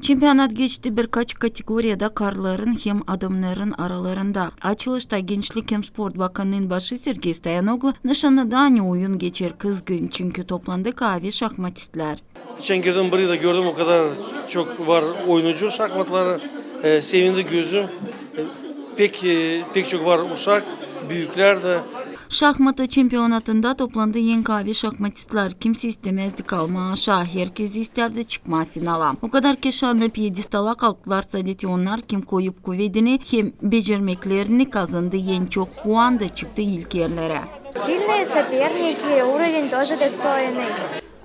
Çempionat geçti birkaç kategoriyada karların hem adamların aralarında. Açılışta Gençlik hem Spor Bakanı'nın başı Sergey Stoyanoglu nişanlıda hani oyun geçer kızgın çünkü toplandı kahve şahmatistler. Geçen girdim burayı da gördüm o kadar çok var oyuncu şahmatları. E, sevindi gözüm. E, pek e, pek çok var uşak, büyükler de. Şahmatı çempionatında toplandı yeni kahve şahmatistler. Kimse istemezdi kalma aşağı. Herkes isterdi çıkma finala. O kadar ki şanlı piyedistala kalktılar sadece onlar kim koyup kuvvetini hem becermeklerini kazandı. En çok puan da çıktı ilk yerlere. Сильные соперники, уровень тоже достойный.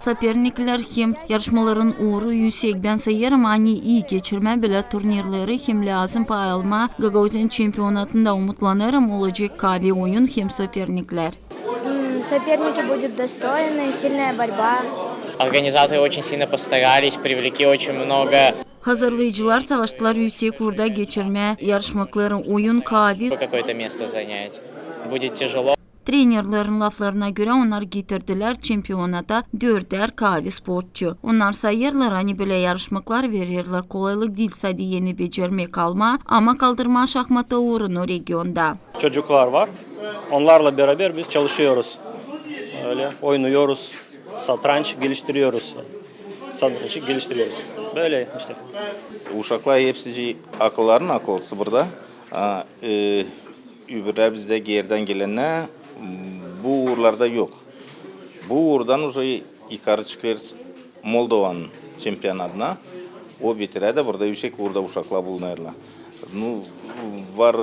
Соперnikler hem yarışmaların uğru yüksek ben sayarım hani iyi geçirme bile turnirleri hem lazım pay alma Gagauzian çempionatında umutlanırım olacak kahve oyun hem соперникler. М, Соперники будут достойны, сильная борьба. Организаторы очень сильно постарались, привлекли очень много Hazırlayıcılar savaştılar yüksek uğurda geçirme yarışmaları oyun kahve какое-то место занять. Будет тяжело. Trenerlerin laflarına göre onlar getirdiler çempionata dörder kahve sportçu. Onlar sayırlar hani böyle yarışmaklar verirler. Kolaylık değil sadece yeni becermek alma ama kaldırma şahmata uğrunu regionda. çocuklar var. Onlarla beraber biz çalışıyoruz. Öyle oynuyoruz. Satranç geliştiriyoruz. Satrançı geliştiriyoruz. Böyle işte. Uşaklar hepsi akılların akıllısı burada. E, öbürler bizde geriden gelenler bu uğurlarda yok. Bu uğurdan уже yukarı çıkıyoruz Moldova'nın çempionatına. O bitire de burada yüksek uğurda uşaklar bulunurlar. Nu, var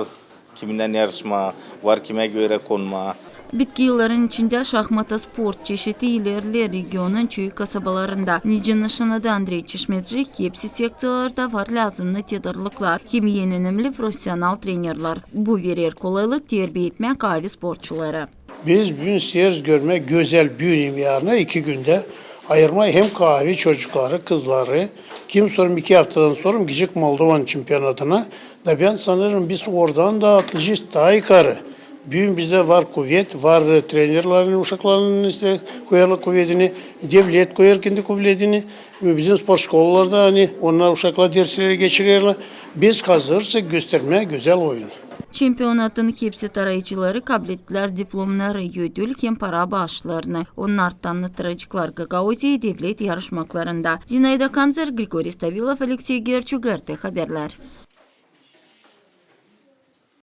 kiminden yarışma, var kime göre konma. Bitki yılların içinde şahmata sport çeşidi ilerli regionun çoğu kasabalarında. Nice nişanadı Andrei Çeşmetrik hepsi seksiyalarda var lazımlı tedarlıklar. Hem en önemli profesyonel trenerler. Bu verir kolaylık terbiye etme kahve sporçuları. Biz bugün istiyoruz görmek güzel büyüyüm yarına iki günde ayırmayı hem kahve çocukları, kızları. Kim sorum iki haftadan sonra gidecek Moldovan çempiyonatına. Da ben sanırım biz oradan da atlayacağız daha yukarı. Bugün bizde var kuvvet, var trenerlerin, uşaklarının işte koyarlı kuvvetini, devlet koyar kendi kuvvetini. Bizim spor şkollarda hani onlar uşaklar dersleri geçiriyorlar. Biz hazırsa göstermeye güzel oyun. Çempionatın hepsi tarayıcıları kabul etdilər diplomları, ödül, hem para bağışlarını. Onun artdanlı tırıcıklar Gagauziya devlet yarışmaklarında. Zinayda Kanzer, Grigori Stavilov, Aleksey Gerçugerdi haberler.